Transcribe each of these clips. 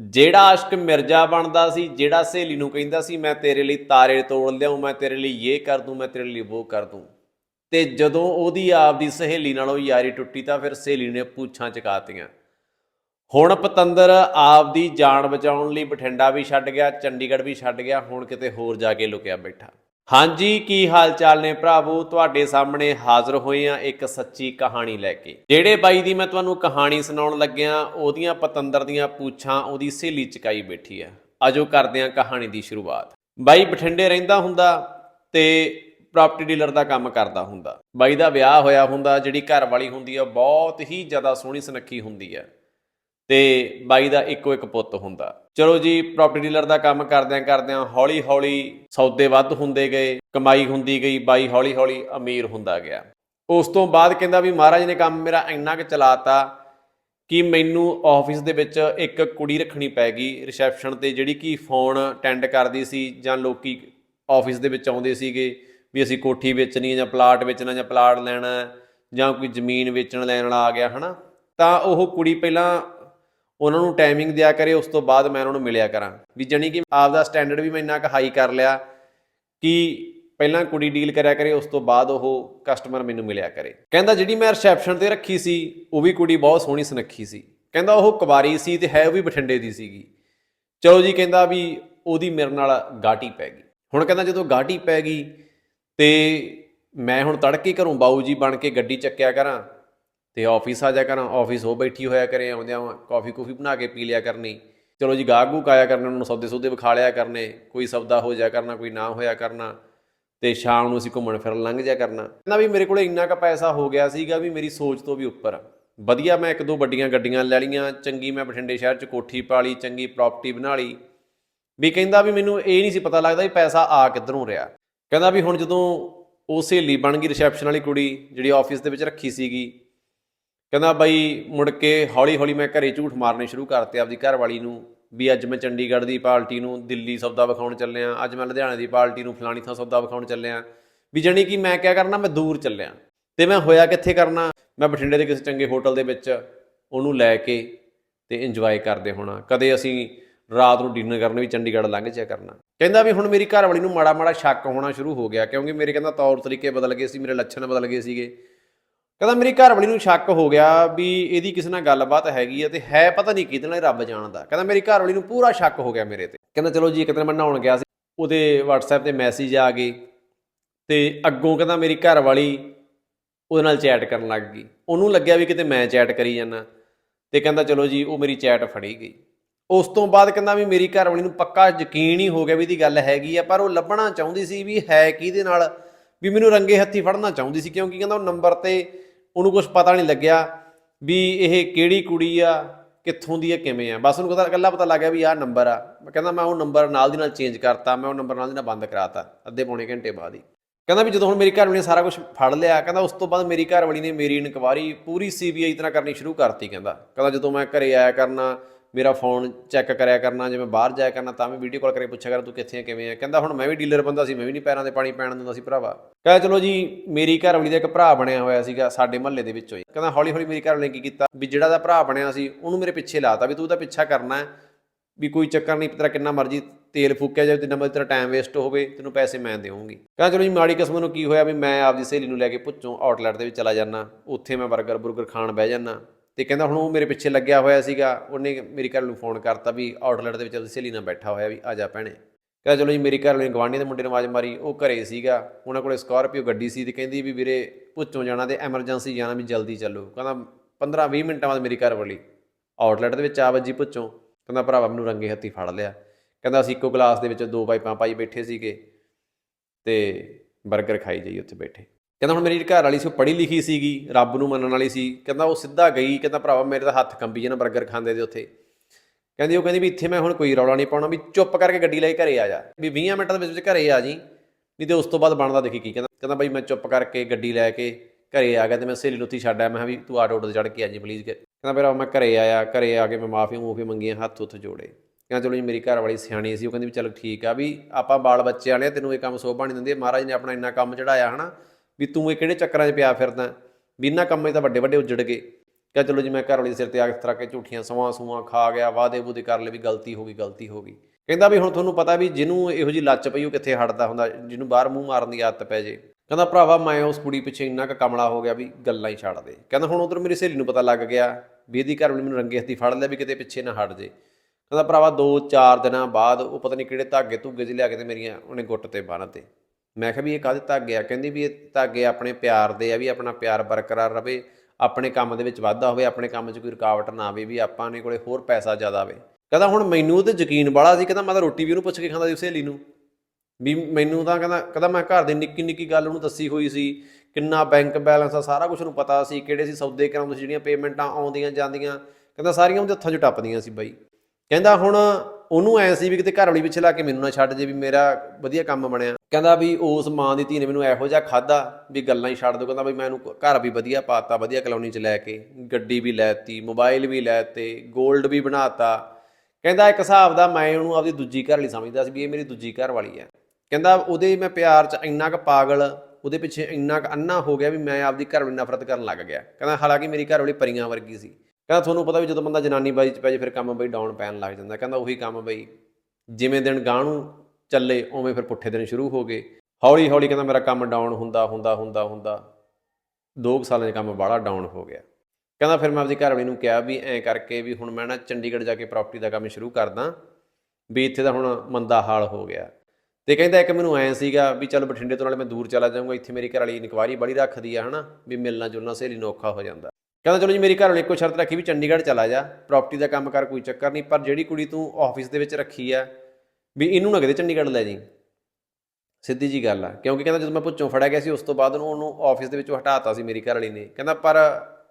ਜਿਹੜਾ ਆਸ਼ਕ ਮਿਰਜ਼ਾ ਬਣਦਾ ਸੀ, ਜਿਹੜਾ ਸਹੇਲੀ ਨੂੰ ਕਹਿੰਦਾ ਸੀ, ਮੈਂ ਤੇਰੇ ਲਈ ਤਾਰੇ ਤੋੜ ਲਿਆਉਂ ਮੈਂ ਤੇਰੇ ਲਈ ਇਹ ਕਰ ਦੂੰ, ਮੈਂ ਤੇਰੇ ਲਈ ਉਹ ਕਰ ਦੂੰ। ਤੇ ਜਦੋਂ ਉਹਦੀ ਆਪਦੀ ਸਹੇਲੀ ਨਾਲੋਂ ਯਾਰੀ ਟੁੱਟੀ ਤਾਂ ਫਿਰ ਸਹੇਲੀ ਨੇ ਪੂਛਾਂ ਚਕਾਤੀਆਂ ਹੁਣ ਪਤੰਦਰ ਆਪਦੀ ਜਾਨ ਬਚਾਉਣ ਲਈ ਬਠਿੰਡਾ ਵੀ ਛੱਡ ਗਿਆ, ਚੰਡੀਗੜ੍ਹ ਵੀ ਛੱਡ ਗਿਆ, ਹੁਣ ਕਿਤੇ ਹੋਰ ਜਾ ਕੇ ਲੁਕਿਆ ਬੈਠਾ। ਹਾਂਜੀ, ਕੀ ਹਾਲ ਚਾਲ ਨੇ ਭਰਾਵੋ? ਤੁਹਾਡੇ ਸਾਹਮਣੇ ਹਾਜ਼ਰ ਹੋਏ ਆ ਇੱਕ ਸੱਚੀ ਕਹਾਣੀ ਲੈ ਕੇ। ਜਿਹੜੇ ਬਾਈ ਦੀ ਮੈਂ ਤੁਹਾਨੂੰ ਕਹਾਣੀ ਸੁਣਾਉਣ ਲੱਗਿਆ, ਉਹਦੀਆਂ ਪਤੰਦਰ ਦੀਆਂ ਪੂਛਾਂ, ਉਹਦੀ ਸਹੇਲੀ ਚਕਾਈ ਬੈਠੀ ਆ ਆਜੋ ਕਰਦੇ ਆ ਕਹਾਣੀ ਦੀ ਸ਼ੁਰੂਆਤ। ਬਾਈ ਬਠਿੰਡੇ ਰਹਿੰਦਾ ਹੁੰਦਾ ਤੇ ਪ੍ਰਾਪਰਟੀ ਡੀਲਰ ਦਾ ਕੰਮ ਕਰਦਾ ਹੁੰਦਾ। ਬਾਈ ਦਾ ਵਿਆਹ ਹੋਇਆ ਹੁੰਦਾ, ਜਿਹੜੀ ਘਰ ਵਾਲੀ ਹੁੰਦੀ ਆ ਬਹੁਤ ਹੀ ਜ਼ਿਆਦਾ ਸੋਹਣੀ ਸੁਨੱਖੀ ਹੁੰਦੀ ਆ ਤੇ ਬਾਈ ਦਾ ਇੱਕੋ ਇੱਕ ਪੁੱਤ ਹੁੰਦਾ। ਚਲੋ ਜੀ ਪ੍ਰਾਪਰਟੀ ਡੀਲਰ ਦਾ ਕੰਮ ਕਰਦਿਆਂ ਕਰਦਿਆਂ ਹੌਲੀ ਹੌਲੀ ਸੌਦੇ ਵੱਧ ਹੁੰਦੇ ਗਏ, ਕਮਾਈ ਹੁੰਦੀ ਗਈ, ਬਾਈ ਹੌਲੀ ਹੌਲੀ ਅਮੀਰ ਹੁੰਦਾ ਗਿਆ। ਉਸ ਤੋਂ ਬਾਅਦ ਕਹਿੰਦਾ ਵੀ ਮਹਾਰਾਜ ਨੇ ਕੰਮ ਮੇਰਾ ਇੰਨਾ ਕੁ ਚਲਾਤਾ ਕਿ ਮੈਨੂੰ ਆਫਿਸ ਦੇ ਵਿੱਚ ਇੱਕ ਕੁੜੀ ਰੱਖਣੀ ਪੈ ਗਈ। ਰਿਸੈਪਸ਼ਨ ਤੇ ਜਿਹੜੀ ਕਿ ਫੋਨ ਅਟੈਂਡ ਕਰਦੀ ਸੀ ਜਾਂ ਲੋਕੀ ਆਫਿਸ ਦੇ ਵਿੱਚ ਆਉਂਦੇ ਸੀਗੇ ਵੀ ਅਸੀਂ ਕੋਠੀ ਵੇਚਣੀ ਹੈ ਜਾਂ ਪਲਾਟ ਵੇਚਣਾ ਜਾਂ ਪਲਾਟ ਲੈਣਾ ਜਾਂ ਕੋਈ ਜ਼ਮੀਨ ਵੇਚਣ ਲੈਣ ਵਾਲਾ ਆ ਗਿਆ, ਹਨਾ? ਤਾਂ ਉਹ ਕੁੜੀ ਪਹਿਲਾਂ ਉਹਨਾਂ ਨੂੰ ਟਾਈਮਿੰਗ ਦਿਆ ਕਰੇ, ਉਸ ਤੋਂ ਬਾਅਦ ਮੈਂ ਉਹਨਾਂ ਨੂੰ ਮਿਲਿਆ ਕਰਾਂ। ਵੀ ਜਾਣੀ ਕਿ ਆਪ ਦਾ ਸਟੈਂਡਰਡ ਵੀ ਮੈਂ ਇੰਨਾ ਕੁ ਹਾਈ ਕਰ ਲਿਆ ਕਿ ਪਹਿਲਾਂ ਕੁੜੀ ਡੀਲ ਕਰਿਆ ਕਰੇ, ਉਸ ਤੋਂ ਬਾਅਦ ਉਹ ਕਸਟਮਰ ਮੈਨੂੰ ਮਿਲਿਆ ਕਰੇ। ਕਹਿੰਦਾ, ਜਿਹੜੀ ਮੈਂ ਰਿਸੈਪਸ਼ਨ ਤੇ ਰੱਖੀ ਸੀ, ਉਹ ਵੀ ਕੁੜੀ ਬਹੁਤ ਸੋਹਣੀ ਸੁਨੱਖੀ ਸੀ। ਕਹਿੰਦਾ, ਉਹ ਕੁਵਾਰੀ ਸੀ ਤੇ ਹੈ, ਉਹ ਵੀ ਬਠਿੰਡੇ ਦੀ ਸੀਗੀ। ਚਲੋ ਜੀ, ਕਹਿੰਦਾ ਵੀ ਉਹਦੀ ਮੇਰੇ ਨਾਲ ਗਾਟੀ ਪੈ ਗਈ। ਹੁਣ ਕਹਿੰਦਾ, ਜਦੋਂ ਗਾਟੀ ਪੈ ਗਈ ਤੇ ਮੈਂ ਹੁਣ ਤੜਕੇ ਘਰੋਂ ਬਾਊ ਜੀ ਬਣ ਕੇ ਗੱਡੀ ਚੱਕਿਆ ਕਰਾਂ ਤੇ ਆਫਿਸ ਆ ਜਾ ਕਰਾਂ ਆਫਿਸ ਉਹ ਬੈਠੀ ਹੋਇਆ ਕਰੇ, ਆਉਂਦਿਆਂ ਕਾਫੀ ਕੂਫੀ ਬਣਾ ਕੇ ਪੀ ਲਿਆ ਕਰਨੀ। ਚਲੋ ਜੀ, ਗਾਹਕ ਗੂਕ ਆਇਆ ਕਰਨਾ, ਉਹਨਾਂ ਨੂੰ ਸੌਦੇ ਸੌਦੇ ਵਿਖਾ ਲਿਆ ਕਰਨੇ, ਕੋਈ ਸੌਦਾ ਹੋ ਜਾ ਕਰਨਾ, ਕੋਈ ਨਾ ਹੋਇਆ ਕਰਨਾ, ਤੇ ਸ਼ਾਮ ਨੂੰ ਅਸੀਂ ਘੁੰਮਣ ਫਿਰਨ ਲੰਘ ਜਾ ਕਰਨਾ। ਕਹਿੰਦਾ ਵੀ ਮੇਰੇ ਕੋਲ ਇੰਨਾ ਕੁ ਪੈਸਾ ਹੋ ਗਿਆ ਸੀਗਾ ਵੀ ਮੇਰੀ ਸੋਚ ਤੋਂ ਵੀ ਉੱਪਰ। ਵਧੀਆ, ਮੈਂ ਇੱਕ ਦੋ ਵੱਡੀਆਂ ਗੱਡੀਆਂ ਲੈ ਲਈਆਂ, ਚੰਗੀ ਮੈਂ ਬਠਿੰਡੇ ਸ਼ਹਿਰ 'ਚ ਕੋਠੀ ਪਾ ਲਈ ਚੰਗੀ ਪ੍ਰਾਪਰਟੀ ਬਣਾ ਲਈ। ਵੀ ਕਹਿੰਦਾ ਵੀ ਮੈਨੂੰ ਇਹ ਨਹੀਂ ਸੀ ਪਤਾ ਲੱਗਦਾ ਵੀ ਪੈਸਾ ਆ ਕਿੱਧਰੋਂ ਰਿਹਾ। ਕਹਿੰਦਾ ਵੀ ਹੁਣ ਜਦੋਂ ਉਹ ਸਹੇਲੀ ਬਣ ਗਈ ਰਿਸੈਪਸ਼ਨ ਵਾਲੀ ਕੁੜੀ ਜਿਹੜੀ ਆਫਿਸ ਦੇ ਵਿੱਚ ਰੱਖੀ ਸੀਗੀ ਕਹਿੰਦਾ ਬਾਈ ਮੁੜ ਕੇ ਹੌਲੀ ਹੌਲੀ ਮੈਂ ਘਰੇ ਝੂਠ ਮਾਰਨੇ ਸ਼ੁਰੂ ਕਰਤੇ ਆਪਦੀ ਘਰਵਾਲੀ ਨੂੰ ਵੀ ਅੱਜ ਮੈਂ ਚੰਡੀਗੜ੍ਹ ਦੀ ਪਾਰਟੀ ਨੂੰ ਦਿੱਲੀ ਸੌਦਾ ਵਿਖਾਉਣ ਚੱਲਿਆ, ਅੱਜ ਮੈਂ ਲੁਧਿਆਣੇ ਦੀ ਪਾਰਟੀ ਨੂੰ ਫਲਾਣੀ ਥਾਂ ਸੌਦਾ ਵਿਖਾਉਣ ਚੱਲਿਆ। ਵੀ ਜਾਣੀ ਕਿ ਮੈਂ ਕਿਆ ਕਰਨਾ, ਮੈਂ ਦੂਰ ਚੱਲਿਆ। ਤੇ ਮੈਂ ਹੋਇਆ ਕਿੱਥੇ ਕਰਨਾ? ਮੈਂ ਬਠਿੰਡੇ ਦੇ ਕਿਸੇ ਚੰਗੇ ਹੋਟਲ ਦੇ ਵਿੱਚ ਉਹਨੂੰ ਲੈ ਕੇ ਤੇ ਇੰਜੋਏ ਕਰਦੇ ਹੋਣਾ। ਕਦੇ ਅਸੀਂ ਰਾਤ ਨੂੰ ਡਿਨਰ ਕਰਨ ਵੀ ਚੰਡੀਗੜ੍ਹ ਲੰਘ ਜਿਆ ਕਰਨਾ। ਕਹਿੰਦਾ ਵੀ ਹੁਣ ਮੇਰੀ ਘਰਵਾਲੀ ਨੂੰ ਮਾੜਾ ਮਾੜਾ ਸ਼ੱਕ ਹੋਣਾ ਸ਼ੁਰੂ ਹੋ ਗਿਆ, ਕਿਉਂਕਿ ਮੇਰੇ ਕਹਿੰਦਾ ਤੌਰ ਤਰੀਕੇ ਬਦਲ ਗਏ ਸੀ, ਮੇਰੇ ਲੱਛਣ ਬਦਲ ਗਏ ਸੀਗੇ। ਕਹਿੰਦਾ ਮੇਰੀ ਘਰਵਾਲੀ ਨੂੰ ਸ਼ੱਕ ਹੋ ਗਿਆ ਵੀ ਇਹਦੀ ਕਿਸੇ ਨਾਲ ਗੱਲਬਾਤ ਹੈਗੀ ਆ ਤੇ ਹੈ ਪਤਾ ਨਹੀਂ ਕਿਹਦੇ ਨਾਲ ਇਹ ਰੱਬ ਜਾਣਦਾ। ਕਹਿੰਦਾ ਮੇਰੀ ਘਰਵਾਲੀ ਨੂੰ ਪੂਰਾ ਸ਼ੱਕ ਹੋ ਗਿਆ ਮੇਰੇ ਤੇ। ਕਹਿੰਦਾ ਚਲੋ ਜੀ, ਇੱਕ ਦਿਨ ਮੈਂ ਨਹਾਉਣ ਗਿਆ ਸੀ। ਉਹਦੇ WhatsApp ਤੇ ਮੈਸੇਜ ਆ ਗਏ ਤੇ ਅੱਗੋਂ ਕਹਿੰਦਾ ਮੇਰੀ ਘਰਵਾਲੀ ਉਹਦੇ ਨਾਲ ਚੈਟ ਕਰਨ ਲੱਗ ਗਈ। ਉਹਨੂੰ ਲੱਗਿਆ ਵੀ ਕਿਤੇ ਮੈਂ ਚੈਟ ਕਰੀ ਜਾਂਦਾ ਤੇ ਕਹਿੰਦਾ ਚਲੋ ਜੀ, ਉਹ ਮੇਰੀ ਚੈਟ ਫੜੀ ਗਈ। ਉਸ ਤੋਂ ਬਾਅਦ ਕਹਿੰਦਾ ਵੀ ਮੇਰੀ ਘਰਵਾਲੀ ਨੂੰ ਪੱਕਾ ਯਕੀਨ ਹੀ ਹੋ ਗਿਆ ਵੀ ਇਹਦੀ ਗੱਲ ਹੈਗੀ ਆ, ਪਰ ਉਹ ਲੱਭਣਾ ਚਾਹੁੰਦੀ ਸੀ ਵੀ ਹੈ ਕਿਹਦੇ ਨਾਲ, ਵੀ ਮੈਨੂੰ ਰੰਗੇ ਹੱਥੀ ਫੜਨਾ ਚਾਹੁੰਦੀ ਸੀ ਕਿਉਂਕਿ ਕਹਿੰਦਾ ਉਹ ਨੰਬਰ ਤੇ ਉਹਨੂੰ ਕੁਝ ਪਤਾ ਨਹੀਂ ਲੱਗਿਆ ਵੀ ਇਹ ਕਿਹੜੀ ਕੁੜੀ ਆ, ਕਿੱਥੋਂ ਦੀ ਹੈ ਕਿਵੇਂ ਆ। ਬਸ ਉਹਨੂੰ ਪਤਾ ਇਕੱਲਾ ਪਤਾ ਲੱਗਿਆ ਵੀ ਆਹ ਨੰਬਰ ਆ। ਮੈਂ ਕਹਿੰਦਾ ਮੈਂ ਉਹ ਨੰਬਰ ਨਾਲ ਦੀ ਨਾਲ ਚੇਂਜ ਕਰਤਾ, ਮੈਂ ਉਹ ਨੰਬਰ ਨਾਲ ਦੀ ਨਾਲ ਬੰਦ ਕਰਾਤਾ, ਅੱਧੇ ਪੌਣੇ ਘੰਟੇ ਬਾਅਦ ਹੀ। ਕਹਿੰਦਾ ਵੀ ਜਦੋਂ ਹੁਣ ਮੇਰੀ ਘਰ ਵਾਲੀ ਨੇ ਸਾਰਾ ਕੁਝ ਫੜ ਲਿਆ, ਕਹਿੰਦਾ ਉਸ ਤੋਂ ਬਾਅਦ ਮੇਰੀ ਘਰ ਵਾਲੀ ਨੇ ਮੇਰੀ ਇਨਕੁਆਰੀ ਪੂਰੀ ਸੀਬੀਆਈ ਤਰ੍ਹਾਂ ਕਰਨੀ ਸ਼ੁਰੂ ਕਰਤੀ, ਕਹਿੰਦਾ। ਕਹਿੰਦਾ ਜਦੋਂ ਮੈਂ ਘਰੇ ਆਇਆ ਕਰਨਾ ਮੇਰਾ ਫੋਨ ਚੈੱਕ ਕਰਿਆ ਕਰਨਾ, ਜੇ ਮੈਂ ਬਾਹਰ ਜਾਇਆ ਕਰਨਾ ਤਾਂ ਵੀ ਵੀਡੀਓ ਕਾਲ ਕਰਕੇ ਪੁੱਛਿਆ ਕਰ ਤੂੰ ਕਿੱਥੇ ਆ, ਕਿਵੇਂ ਆ। ਕਹਿੰਦਾ ਹੁਣ ਮੈਂ ਵੀ ਡੀਲਰ ਬੰਦਾ ਸੀ, ਮੈਂ ਵੀ ਨਹੀਂ ਪੈਰਾਂ ਤੇ ਪਾਣੀ ਪੈਣ ਦਿੰਦਾ ਸੀ ਭਰਾਵਾ। ਕਹਿੰਦਾ ਚਲੋ ਜੀ, ਮੇਰੀ ਘਰ ਵਾਲੀ ਦਾ ਇੱਕ ਭਰਾ ਬਣਿਆ ਹੋਇਆ ਸੀਗਾ ਸਾਡੇ ਮਹੱਲੇ ਦੇ ਵਿੱਚੋਂ ਹੀ। ਕਹਿੰਦਾ ਹੌਲੀ ਹੌਲੀ ਮੇਰੀ ਘਰ ਵਾਲੀ ਕੀ ਕੀਤਾ? ਵੀ ਜਿਹੜਾ ਦਾ ਭਰਾ ਬਣਿਆ ਸੀ, ਉਹਨੂੰ ਮੇਰੇ ਪਿੱਛੇ ਲਾਤਾ ਵੀ ਤੂੰ ਉਹਦਾ ਪਿੱਛਾ ਕਰਨਾ ਹੈ। ਵੀ ਕੋਈ ਚੱਕਰ ਨਹੀਂ ਤੇਰਾ ਕਿੰਨਾ ਮਰਜ਼ੀ ਤੇਲ ਫੂਕਿਆ ਜਾਵੇ, ਜਿੰਨਾ ਮਰਜ਼ੀ ਤੇਰਾ ਟਾਈਮ ਵੇਸਟ ਹੋਵੇ, ਤੈਨੂੰ ਪੈਸੇ ਮੈਂ ਦੇਵਾਂਗੀ। ਕਹਿੰਦਾ ਚਲੋ ਜੀ, ਮਾੜੀ ਕਿਸਮ ਨੂੰ ਕੀ ਹੋਇਆ ਵੀ ਮੈਂ ਆਪਦੀ ਸਹੇਲੀ ਨੂੰ ਲੈ ਕੇ ਪੁੱਛੋਂ ਆਊਟਲੈਟ ਦੇ ਵਿੱਚ ਚਲਾ ਜਾਣਾ ਉੱਥੇ ਮੈਂ 버ਗਰ ਬੁਰਗਰ ਖਾਣ ਬਹਿ ਜਾਣਾ ਤੇ ਕਹਿੰਦਾ ਹੁਣ ਉਹ ਮੇਰੇ ਪਿੱਛੇ ਲੱਗਿਆ ਹੋਇਆ ਸੀਗਾ, ਉਹਨੇ ਮੇਰੀ ਘਰ ਨੂੰ ਫੋਨ ਕਰਤਾ ਵੀ ਆਊਟਲੈਟ ਦੇ ਵਿੱਚ ਉਹਦੀ ਸਹੇਲੀ ਨਾਲ ਬੈਠਾ ਹੋਇਆ ਵੀ ਆ ਜਾ ਭੈਣੇ। ਕਹਿੰਦਾ ਚਲੋ ਜੀ, ਮੇਰੀ ਘਰ ਵਾਲੀ ਗਵਾਂਢੀ ਦੇ ਮੁੰਡੇ ਨੇ ਆਵਾਜ਼ ਮਾਰੀ, ਉਹ ਘਰੇ ਸੀਗਾ, ਉਹਨਾਂ ਕੋਲੇ ਸਕਾਰਪੀਓ ਗੱਡੀ ਸੀ ਤੇ ਕਹਿੰਦੀ ਵੀ ਵੀਰੇ ਪੁੱਛੋਂ ਜਾਣਾ ਤੇ ਐਮਰਜੈਂਸੀ ਜਾਣਾ ਵੀ ਜਲਦੀ ਚੱਲੋ। ਕਹਿੰਦਾ 15 20 ਮਿੰਟਾਂ ਬਾਅਦ ਮੇਰੀ ਘਰ ਵਾਲੀ ਆਊਟਲੈਟ ਦੇ ਵਿੱਚ ਆ ਵੱਜੀ, ਪੁੱਛੋਂ। ਕਹਿੰਦਾ ਭਰਾਵਾ ਮੈਨੂੰ ਰੰਗੇ ਹੱਥੀ ਫੜ ਲਿਆ। ਕਹਿੰਦਾ ਅਸੀਂ ਇੱਕੋ ਗਲਾਸ ਦੇ ਵਿੱਚ ਦੋ ਪਾਈਪਾਂ ਪਾਈ ਬੈਠੇ ਸੀਗੇ ਤੇ 버ਗਰ ਖਾਈ ਜਾਈ ਉੱਥੇ ਬੈਠੇ। ਕਹਿੰਦਾ ਹੁਣ ਮੇਰੀ ਘਰ ਵਾਲੀ ਸੀ ਉਹ ਪੜ੍ਹੀ ਲਿਖੀ ਸੀਗੀ ਰੱਬ ਨੂੰ ਮੰਨਣ ਵਾਲੀ ਸੀ। ਕਹਿੰਦਾ ਉਹ ਸਿੱਧਾ ਗਈ ਕਹਿੰਦਾ ਭਰਾਵਾ ਮੇਰੇ ਤਾਂ ਹੱਥ ਕੰਬੀ ਜਾਣਾ 버ਗਰ ਖਾਂਦੇ ਦੇ ਉੱਥੇ। ਕਹਿੰਦੀ ਉਹ ਕਹਿੰਦੀ ਵੀ ਇੱਥੇ ਮੈਂ ਹੁਣ ਕੋਈ ਰੌਲਾ ਨਹੀਂ ਪਾਉਣਾ ਵੀ ਚੁੱਪ ਕਰਕੇ ਗੱਡੀ ਲੈ ਕੇ ਘਰੇ ਆ ਜਾ। ਵੀ 20 ਮਿੰਟਾਂ ਦੇ ਵਿੱਚ ਵਿੱਚ ਘਰੇ ਆ ਜੀ ਨਹੀਂ ਤੇ ਉਸ ਤੋਂ ਬਾਅਦ ਬਣਦਾ ਦੇਖੀ ਕੀ ਕਹਿੰਦਾ। ਕਹਿੰਦਾ ਬਾਈ ਮੈਂ ਚੁੱਪ ਕਰਕੇ ਗੱਡੀ ਲੈ ਕੇ ਘਰੇ ਆ ਗਿਆ ਤੇ ਮੈਂ ਸਹੇਲੀ ਨੂੰ ਉੱਥੇ ਛੱਡ ਆਇਆ। ਮੈਂ ਕਿਹਾ ਵੀ ਤੂੰ ਆਟੋ ਤੇ ਚੜ ਕੇ ਆ ਜੀ ਪਲੀਜ਼ ਕਹਿੰਦਾ ਫਿਰ ਮੈਂ ਘਰੇ ਆਇਆ ਘਰੇ ਆ ਕੇ ਮੈਂ ਮਾਫੀ ਮੂਫੀ ਮੰਗੀਆਂ ਹੱਥ ਉੱਥੇ ਜੋੜੇ। ਕਹਿੰਦਾ ਚਲੋ ਜੀ ਮੇਰੀ ਘਰ ਵਾਲੀ ਸਿਆਣੀ ਸੀ ਉਹ ਕਹਿੰਦੀ ਵੀ ਚਲ ਠੀਕ ਆ ਵੀ ਆਪਾਂ ਬਾਲ ਬੱਚੇ ਵਾਲੇ ਆ, ਤੈਨੂੰ ਇਹ ਕੰਮ ਸੋਭਾ ਨਹੀਂ ਦਿੰਦੇ। ਮਹਾਰਾਜ ਨੇ ਆਪਣਾ ਇੰਨਾ ਕੰਮ ਚੜਾਇਆ ਹਨਾ। ਵੀ ਤੂੰ ਇਹ ਕਿਹੜੇ ਚੱਕਰਾਂ 'ਚ ਪਿਆ ਫਿਰਦਾ? ਵੀ ਇਹਨਾਂ ਕੰਮਾਂ 'ਚ ਤਾਂ ਵੱਡੇ ਵੱਡੇ ਉੱਜੜ ਗਏ। ਕਿਹਾ ਚਲੋ ਜੀ ਮੈਂ ਘਰ ਵਾਲੀ ਸਿਰ ਤੇ ਆ ਤਰਾ ਕੇ ਝੂਠੀਆਂ ਸਵਾਂ ਸੂਆਂ ਖਾ ਗਿਆ ਵਾਦੇ ਬੂਦੇ ਕਰ ਲਏ ਵੀ ਗਲਤੀ ਹੋ ਗਈ, ਗਲਤੀ ਹੋ ਗਈ। ਕਹਿੰਦਾ ਵੀ ਹੁਣ ਤੁਹਾਨੂੰ ਪਤਾ ਵੀ ਜਿਹਨੂੰ ਇਹੋ ਜੀ ਲੱਚ ਪਈ ਉਹ ਕਿੱਥੇ ਹਟਦਾ ਹੁੰਦਾ, ਜਿਹਨੂੰ ਬਾਹਰ ਮੂੰਹ ਮਾਰਨ ਦੀ ਆਦਤ ਪੈ ਜੇ। ਕਹਿੰਦਾ ਭਰਾਵਾ ਮੈਂ ਉਸ ਕੁੜੀ ਪਿੱਛੇ ਇੰਨਾ ਕੁ ਕਮਲਾ ਹੋ ਗਿਆ ਵੀ ਗੱਲਾਂ ਹੀ ਛੱਡ ਦੇ। ਕਹਿੰਦਾ ਹੁਣ ਉਧਰ ਮੇਰੀ ਸਹੇਲੀ ਨੂੰ ਪਤਾ ਲੱਗ ਗਿਆ ਵੀ ਇਹਦੀ ਘਰ ਵਾਲੀ ਮੈਨੂੰ ਰੰਗੇ ਹੱਥੀ ਫੜ ਲਿਆ ਵੀ ਕਿਤੇ ਪਿੱਛੇ ਨਾ ਹਟ ਜੇ। ਕਹਿੰਦਾ ਭਰਾਵਾ 2-4 ਦਿਨਾਂ ਬਾਅਦ ਉਹ ਪਤਾ ਨਹੀਂ ਕਿਹੜੇ ਧਾਗੇ ਧੁੱਗੇ ਜਿਹੇ ਲਿਆ ਕੇ ਤੇ ਮੇਰੀਆਂ ਉਹਨੇ ਗੁੱਟ ਤੇ ਬੰਨ੍ਹ ਤੇ। ਮੈਂ ਕਿਹਾ ਵੀ ਇਹ ਕਾਹਦੇ ਧਾਗੇ ਆ? ਕਹਿੰਦੀ ਵੀ ਇਹ ਧਾਗੇ ਆਪਣੇ ਪਿਆਰ ਦੇ ਆ, ਵੀ ਆਪਣਾ ਪਿਆਰ ਬਰਕਰਾਰ ਰਵੇ, ਆਪਣੇ ਕੰਮ ਦੇ ਵਿੱਚ ਵਾਧਾ ਹੋਵੇ, ਆਪਣੇ ਕੰਮ 'ਚ ਕੋਈ ਰੁਕਾਵਟ ਨਾ ਆਵੇ, ਵੀ ਆਪਾਂ ਨੇ ਕੋਲੇ ਹੋਰ ਪੈਸਾ ਜ਼ਿਆਦਾ ਆਵੇ। ਕਹਿੰਦਾ ਹੁਣ ਮੈਨੂੰ ਉਹ ਤੇ ਯਕੀਨ ਵਾਲਾ ਸੀ, ਕਹਿੰਦਾ ਮੈਂ ਤਾਂ ਰੋਟੀ ਵੀ ਉਹਨੂੰ ਪੁੱਛ ਕੇ ਖਾਂਦਾ ਸੀ ਸਹੇਲੀ ਨੂੰ। ਵੀ ਮੈਨੂੰ ਤਾਂ ਕਹਿੰਦਾ ਕਹਿੰਦਾ ਮੈਂ ਘਰ ਦੀ ਨਿੱਕੀ ਨਿੱਕੀ ਗੱਲ ਉਹਨੂੰ ਦੱਸੀ ਹੋਈ ਸੀ, ਕਿੰਨਾ ਬੈਂਕ ਬੈਲੈਂਸ ਆ, ਸਾਰਾ ਕੁਝ ਨੂੰ ਪਤਾ ਸੀ, ਕਿਹੜੇ ਸੀ ਸੌਦੇ ਕਰਾਉਂਦੇ ਸੀ, ਜਿਹੜੀਆਂ ਪੇਮੈਂਟਾਂ ਆਉਂਦੀਆਂ ਜਾਂਦੀਆਂ। ਕਹਿੰਦਾ ਸਾਰੀਆਂ ਉਹਦੇ ਹੱਥਾਂ 'ਚ ਟੱਪਦੀਆਂ ਸੀ ਬਾਈ। ਕਹਿੰਦਾ ਹੁਣ ਉਹਨੂੰ ਐ ਸੀ ਵੀ ਕਿਤੇ ਘਰ ਵਾਲੀ ਪਿੱਛੇ ਲਾ ਕੇ ਮੈਨੂੰ ਨਾ ਛੱਡ ਜੇ ਵੀ ਮੇਰਾ ਵਧੀਆ ਕੰਮ ਬਣਿਆ। ਕਹਿੰਦਾ ਵੀ ਉਸ ਮਾਂ ਦੀ ਧੀ ਨੇ ਮੈਨੂੰ ਇਹੋ ਜਿਹਾ ਖਾਦਾ ਵੀ ਗੱਲਾਂ ਹੀ ਛੱਡ ਦੋ। ਕਹਿੰਦਾ ਵੀ ਮੈਂ ਇਹਨੂੰ ਘਰ ਵੀ ਵਧੀਆ ਪਾਤਾ, ਵਧੀਆ ਕਲੋਨੀ 'ਚ ਲੈ ਕੇ, ਗੱਡੀ ਵੀ ਲੈਤੀ, ਮੋਬਾਈਲ ਵੀ ਲੈਤੇ 골ਡ ਵੀ ਬਣਾਤਾ। ਕਹਿੰਦਾ ਇੱਕ ਹਿਸਾਬ ਦਾ ਮੈਂ ਉਹਨੂੰ ਆਪਦੀ ਦੂਜੀ ਘਰ ਵਾਲੀ ਸਮਝਦਾ ਸੀ ਵੀ ਇਹ ਮੇਰੀ ਦੂਜੀ ਘਰ ਵਾਲੀ ਹੈ। ਕਹਿੰਦਾ ਉਹਦੇ ਮੈਂ ਪਿਆਰ 'ਚ ਇੰਨਾ ਕੁ ਪਾਗਲ, ਉਹਦੇ ਪਿੱਛੇ ਇੰਨਾ ਕੁ ਅੰਨਾ ਹੋ ਗਿਆ ਵੀ ਮੈਂ ਆਪਦੀ ਘਰ ਵਾਲੀ ਨਫ਼ਰਤ ਕਰਨ ਲੱਗ ਗਿਆ। ਕਹਿੰਦਾ ਹਾਲਾਂਕਿ ਮੇਰੀ ਘਰ ਵਾਲੀ ਪਰੀਆਂ ਵਰਗੀ ਸੀ। ਕਹਿੰਦਾ ਤੁਹਾਨੂੰ ਪਤਾ ਵੀ ਜਦੋਂ ਬੰਦਾ ਜਨਾਨੀ ਬਾਜੀ 'ਚ ਪੈ ਜੇ, ਫਿਰ ਕੰਮ ਬਈ ਡਾਊਨ ਪੈਣ ਲੱਗ ਜਾਂਦਾ। ਕਹਿੰਦਾ ਉਹੀ ਕੰਮ ਬਈ ਜਿਵੇਂ ਦਿਨ ਗਾਂ ਚੱਲੇ, ਉਵੇਂ ਫਿਰ ਪੁੱਠੇ ਦਿਨ ਸ਼ੁਰੂ ਹੋ ਗਏ। ਹੌਲੀ ਹੌਲੀ ਕਹਿੰਦਾ ਮੇਰਾ ਕੰਮ ਡਾਊਨ ਹੁੰਦਾ ਹੁੰਦਾ ਹੁੰਦਾ ਹੁੰਦਾ। ਦੋ ਕੁ ਸਾਲਾਂ 'ਚ ਕੰਮ ਬਾਹਲਾ ਡਾਊਨ ਹੋ ਗਿਆ। ਕਹਿੰਦਾ ਫਿਰ ਮੈਂ ਆਪਦੀ ਘਰਵਾਲੀ ਨੂੰ ਕਿਹਾ ਵੀ ਐਂ ਕਰਕੇ ਵੀ ਹੁਣ ਮੈਂ ਨਾ ਚੰਡੀਗੜ੍ਹ ਜਾ ਕੇ ਪ੍ਰਾਪਰਟੀ ਦਾ ਕੰਮ ਸ਼ੁਰੂ ਕਰਦਾ, ਵੀ ਇੱਥੇ ਦਾ ਹੁਣ ਮੰਦਾ ਹਾਲ ਹੋ ਗਿਆ। ਤੇ ਕਹਿੰਦਾ ਇੱਕ ਮੈਨੂੰ ਐਂ ਸੀਗਾ ਵੀ ਚੱਲ ਬਠਿੰਡੇ ਤੋਂ ਨਾਲੇ ਮੈਂ ਦੂਰ ਚਲਾ ਜਾਊਂਗਾ, ਇੱਥੇ ਮੇਰੀ ਘਰਵਾਲੀ ਇਨਕੁਆਰੀ ਬੜੀ ਰੱਖਦੀ ਆ, ਹਨਾ? ਵੀ ਮਿਲਣਾ ਜੁਲਣਾ ਸਹੇਲੀ ਨੂੰ ਔਖਾ ਹੋ ਜਾਂਦਾ। ਕਹਿੰਦਾ ਚਲੋ ਜੀ, ਮੇਰੀ ਘਰ ਘਰਵਾਲੀ ਇੱਕੋ ਸ਼ਰਤ ਰੱਖੀ ਵੀ ਚੰਡੀਗੜ੍ਹ ਚਲਾ ਜਾ ਪ੍ਰਾਪਰਟੀ ਦਾ ਕੰਮ ਕਰ, ਕੋਈ ਚੱਕਰ ਨਹੀਂ, ਪਰ ਜਿਹੜੀ ਕੁੜੀ ਤੂੰ ਆਫਿਸ ਦੇ ਵਿੱਚ ਰੱਖੀ ਆ, ਵੀ ਇਹਨੂੰ ਨਾ ਕਿਤੇ ਚੰਡੀਗੜ੍ਹ ਲੈ ਜੀ ਸਿੱਧੀ ਜੀ ਗੱਲ ਆ, ਕਿਉਂਕਿ ਕਹਿੰਦਾ ਜਦੋਂ ਮੈਂ ਪੁੱਛੋਂ ਫੜਿਆ ਗਿਆ ਸੀ, ਉਸ ਤੋਂ ਬਾਅਦ ਉਹਨੂੰ ਉਹਨੂੰ ਆਫਿਸ ਦੇ ਵਿੱਚੋਂ ਹਟਾਤਾ ਸੀ ਮੇਰੀ ਘਰ ਵਾਲੀ ਨੇ। ਕਹਿੰਦਾ, ਪਰ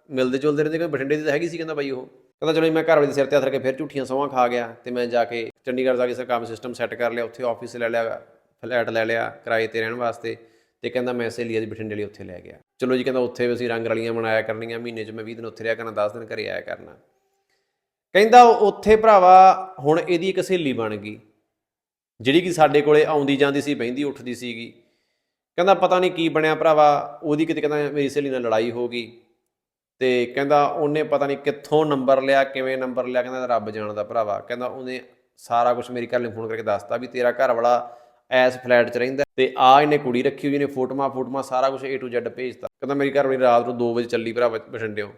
ਮਿਲਦੇ ਜੁਲਦੇ ਰਹਿੰਦੇ ਕੋਈ ਬਠਿੰਡੇ ਦੀ ਤਾਂ ਹੈਗੀ ਸੀ ਕਹਿੰਦਾ ਬਾਈ ਉਹ। ਕਹਿੰਦਾ, ਚਲੋ ਜੀ, ਮੈਂ ਘਰਵਾਲੀ ਦੇ ਸਿਰ ਤੇ ਹੱਥ ਰੱਖ ਕੇ ਫਿਰ ਝੂਠੀਆਂ ਸੌਂਹਾਂ ਖਾ ਗਿਆ ਤੇ ਮੈਂ ਜਾ ਕੇ ਚੰਡੀਗੜ੍ਹ ਜਾ ਕੇ ਸਰ ਕੰਮ ਸਿਸਟਮ ਸੈੱਟ ਕਰ ਲਿਆ, ਉੱਥੇ ਆਫਿਸ ਲੈ ਲਿਆ ਫਲੈਟ ਲੈ ਲਿਆ, ਕਿਰਾਏ ਤੇ ਰਹਿਣ ਵਾਸਤੇ। ਤੇ ਕਹਿੰਦਾ ਮੈਂ ਸਹੇਲੀ ਦੀ ਬਠਿੰਡੇ ਲਈ ਉੱਥੇ ਲੈ ਗਿਆ। ਚਲੋ ਜੀ, ਕਹਿੰਦਾ ਉੱਥੇ ਵੀ ਅਸੀਂ ਰੰਗ ਰਲੀਆਂ ਮਨਾਇਆ ਕਰਨੀਆਂ, ਮਹੀਨੇ 'ਚ ਮੈਂ 20 ਦਿਨ ਉੱਥੇ ਰਿਹਾ ਕਰਨਾ 10 ਦਿਨ ਘਰੇ ਆਇਆ ਕਰਨਾ। ਕਹਿੰਦਾ ਉੱਥੇ ਭਰਾਵਾ, ਹੁਣ ਇਹਦੀ ਇੱਕ ਸਹੇਲੀ ਬਣ ਗਈ, ਜਿਹੜੀ ਕਿ ਸਾਡੇ ਕੋਲੇ ਆਉਂਦੀ ਜਾਂਦੀ ਸੀ, ਬਹਿੰਦੀ ਉੱਠਦੀ ਸੀਗੀ। ਕਹਿੰਦਾ ਪਤਾ ਨਹੀਂ ਕੀ ਬਣਿਆ ਭਰਾਵਾ, ਉਹਦੀ ਕਿਤੇ ਕਹਿੰਦਾ ਮੇਰੀ ਸਹੇਲੀ ਨਾਲ ਲੜਾਈ ਹੋ ਗਈ। ਤੇ ਕਹਿੰਦਾ ਉਹਨੇ ਪਤਾ ਨਹੀਂ ਕਿੱਥੋਂ ਨੰਬਰ ਲਿਆ, ਕਿਵੇਂ ਨੰਬਰ ਲਿਆ, ਕਹਿੰਦਾ ਰੱਬ ਜਾਣਦਾ ਭਰਾਵਾ। ਕਹਿੰਦਾ ਉਹਨੇ ਸਾਰਾ ਕੁਝ ਮੇਰੀ ਘਰ ਨੂੰ ਫੋਨ ਕਰਕੇ ਦੱਸਤਾ ਵੀ ਤੇਰਾ ਘਰ ਵਾਲਾ ਐਸ ਫਲੈਟ 'ਚ ਰਹਿੰਦਾ ਤੇ ਆ ਇਹਨੇ ਕੁੜੀ ਰੱਖੀ ਹੋਈ ਇਹਨੇ ਫੋਟੋਆਂ ਫੋਟੋਆਂ, ਸਾਰਾ ਕੁਝ A to Z ਭੇਜਤਾ। ਕਹਿੰਦਾ ਮੇਰੀ ਘਰ ਵਾਲੀ ਰਾਤ ਨੂੰ 2 ਵਜੇ ਚੱਲੀ ਭਰਾ ਬਠਿੰਡਿਓ,